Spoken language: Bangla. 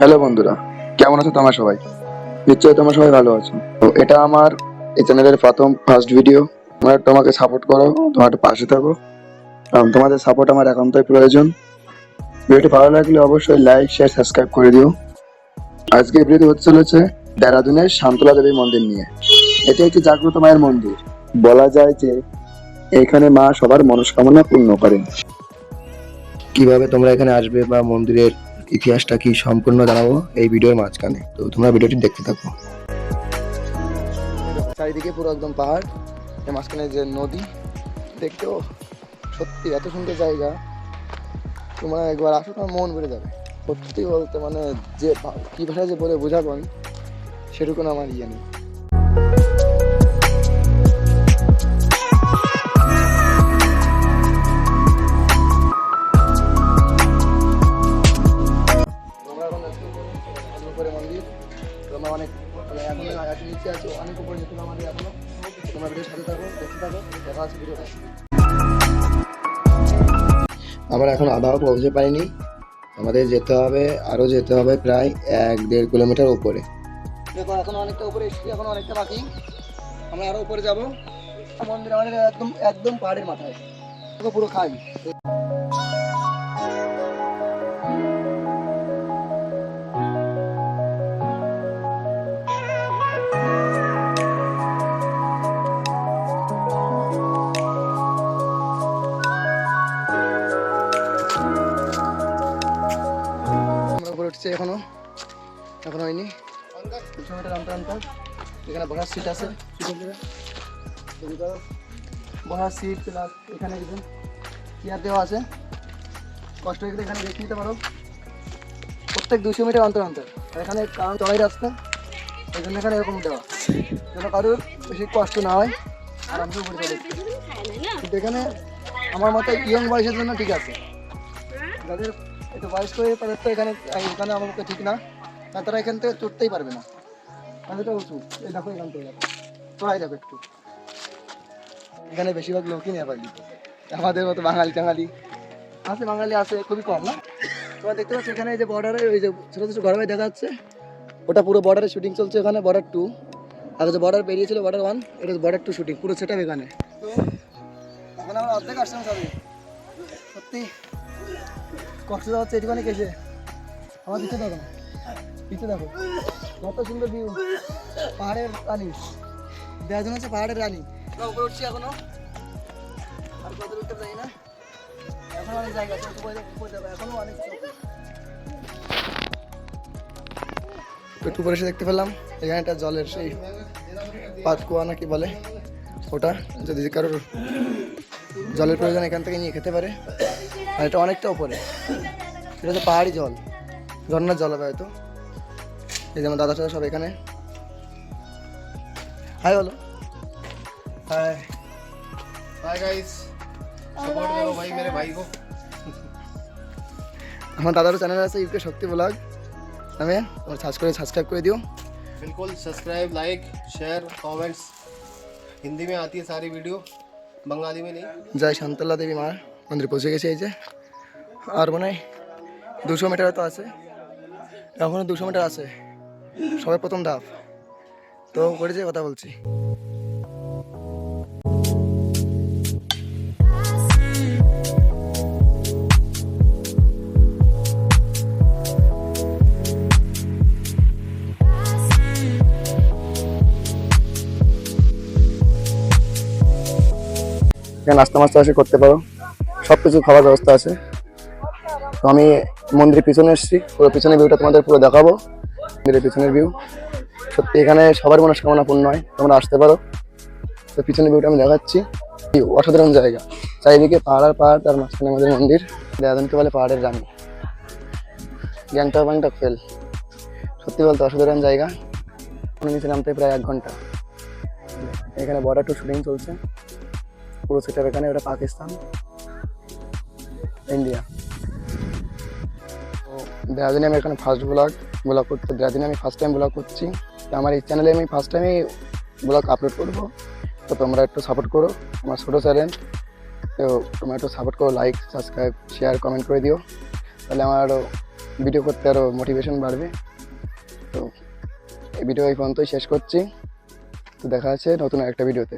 হ্যালো বন্ধুরা, কেমন আছো তোমরা সবাই? নিশ্চয়ই তোমরা সবাই ভালো আছো। তো এটা আমার এই চ্যানেলের প্রথম ফার্স্ট ভিডিও তোমরা আমাকে সাপোর্ট করো, তোমরা একটু পাশে থাকো। কারণ তোমাদের সাপোর্ট আমার একান্তই প্রয়োজন। ভিডিওটি ভালো লাগলে অবশ্যই লাইক শেয়ার সাবস্ক্রাইব করে দিও। আজকে ভিডিওটি হচ্ছে চলেছে দেরাদুনের শান্তলা দেবী মন্দির নিয়ে। এটি একটি জাগ্রত মায়ের মন্দির। বলা যায় যে এখানে মা সবার মনস্কামনা পূর্ণ করেন। কীভাবে তোমরা এখানে আসবে বা মন্দিরের ইতিহাসটা কি সম্পূর্ণ জানাব এই ভিডিওর মাঝখানে। তো তোমরা ভিডিওটি দেখতে থাকো। চারিদিকে পুরো একদম পাহাড়, এর মাঝখানে যে নদী, দেখতেও সত্যি এত সুন্দর জায়গা। তোমার একবার আসো, তোমার মন ভরে যাবে। সত্যি বলতে মানে যে কী ভাষায় যে বলে বোঝাবো আমি সেটুকু আমার ইয়ে নেই। তোমরা ভিডিওর সাথে থাকো দেখতে থাকো দেখা আছে ভিডিওটা আমরা এখন আবহাওয়া পৌঁছে পাইনি আমাদের যেতে হবে আরও যেতে হবে প্রায় এক দেড় কিলোমিটার উপরে। দেখো এখন অনেকটা উপরে এসেছি এখন অনেকটা বাকি। আমরা আরও উপরে যাব। মন্দির আমাদের একদম একদম পাহাড়ের মাথায়। পুরো খাই আমরা এখনও। এখনও হয়নি। দুশো মিটার এখানে বসার সিট আছে। বসার সিট প্লাস এখানে কিছু চেয়ার দেওয়া আছে। কষ্ট হয়ে গেলে এখানে দেখে নিতে পারো। প্রত্যেক দুশো মিটার অন্তর অন্তর। আর এখানে কারণ চড়াই রাস্তা এই জন্য এখানে এরকম দেওয়া। যেন কারোর বেশি কষ্ট না হয়। আরামসে উপরে চলে কিন্তু এখানে আমার মতে ইয়ং বয়সের জন্য ঠিক আছে। যাদের একটু বয়স্ক হয়ে তাদের তো এখানে এখানে আমার পক্ষে ঠিক না। আর তারা এখান থেকে চড়তেই পারবে না। তাহলে তো উঁচু। এই দেখো এখান থেকে। দেখো চড়াই দেখো একটু। এখানে বেশিরভাগ লোকই নেপালি। আমাদের মতো বাঙালি টাঙালি। আছে, বাঙালি আছে, খুবই কম, না? তোমরা দেখতে পাচ্ছ এখানে এই যে বর্ডারে ওই যে ছোটো ছোটো ঘর দেখা যাচ্ছে। ওটা পুরো বর্ডারে শুটিং চলছে এখানে বর্ডার টু আর যে বর্ডার বেরিয়েছিল বর্ডার ওয়ান এটা বর্ডার টু শুটিং পুরো সেটা এখানে। এখন আমরা অর্ধেক আসলাম সবই সত্যি। কষ্ট হচ্ছে এটুখানি কেসে আমার পিছিয়ে দেখো। পিছিয়ে দেখো। কত সুন্দর ভিউ পাহাড়ের রানী। দেখাজন হচ্ছে পাহাড়ের রানী। উপরে উঠছি এখনও। আর কত উঠতে যাই না। এখন অনেক জায়গা আছে এখনও অনেক একটু উপরে এসে দেখতে পেলাম। এখানে একটা জলের সেই পাতকুয়া নাকি বলে ওটা। যদি কারোর জলের প্রয়োজন এখান থেকে নিয়ে খেতে পারে আর এটা অনেকটা উপরে এটা হচ্ছে পাহাড়ি জল ঝর্ণার জল হবে হয়তো এই যেমন দাদা টাদা সব এখানে হাই বলো हाय हाय गाइस सपोर्ट करो भाई मेरे भाई को আমার দাদারও চ্যানেল আছে ইউকে শক্তি ব্লগ আমি তোমার সার্চ করে সাবস্ক্রাইব করে দিও बिल्कुल subscribe like share comments Hindi में आती है सारी वीडियो बंगाली में नहीं জয় শান্তলা দেবী মা মন্দির পৌঁছে গেছে এই যে। আর মনে হয় দুশো মিটার তো আছে। এখনও দুশো মিটার আছে। সবাই প্রথম ধাপ। তো করে যে কথা বলছি। এখানে নাস্তা মাস্তা এসে করতে পারো। সব কিছু খাওয়ার ব্যবস্থা আছে। তো আমি মন্দিরের পিছনে এসেছি। পুরো পিছনের ভিউটা তোমাদের পুরো দেখাবো। মন্দিরের পিছনের ভিউ সত্যি এখানে সবার মনস্কামনা পূর্ণ হয়। তোমরা আসতে পারো। তো পিছনের ভিউটা আমি দেখাচ্ছি। অসাধারণ জায়গা। চারিদিকে পাহাড় আর পাহাড়, তার মাঝখানে আমাদের মন্দির। দেয়াদনকে বলে পাহাড়ের রানী। গ্যাংটক ব্যাংটক ফেল সত্যি বলতে অসাধারণ জায়গা। নিচে নামতে প্রায় এক ঘণ্টা। এখানে বর্ডার টু শুটিং চলছে। পুরো সেটা এখানে, ওটা পাকিস্তান, ইন্ডিয়া। তো দেরাদিনে আমি এখানে ফার্স্ট ব্লগ ব্লগ করতে, দেরাদিনে আমি ফার্স্ট টাইম ব্লগ করছি। তো আমার এই চ্যানেলে আমি ফার্স্ট টাইমে ব্লগ আপলোড করব। তো তোমরা একটু সাপোর্ট করো আমার ছোটো চ্যানেল তো তোমরা একটু সাপোর্ট করো লাইক সাবস্ক্রাইব শেয়ার কমেন্ট করে দিও। তাহলে আমার আরও ভিডিও করতে আরও মোটিভেশন বাড়বে। তো এই ভিডিও এই পর্যন্তই শেষ করছি। তো দেখা আছে নতুন একটা ভিডিওতে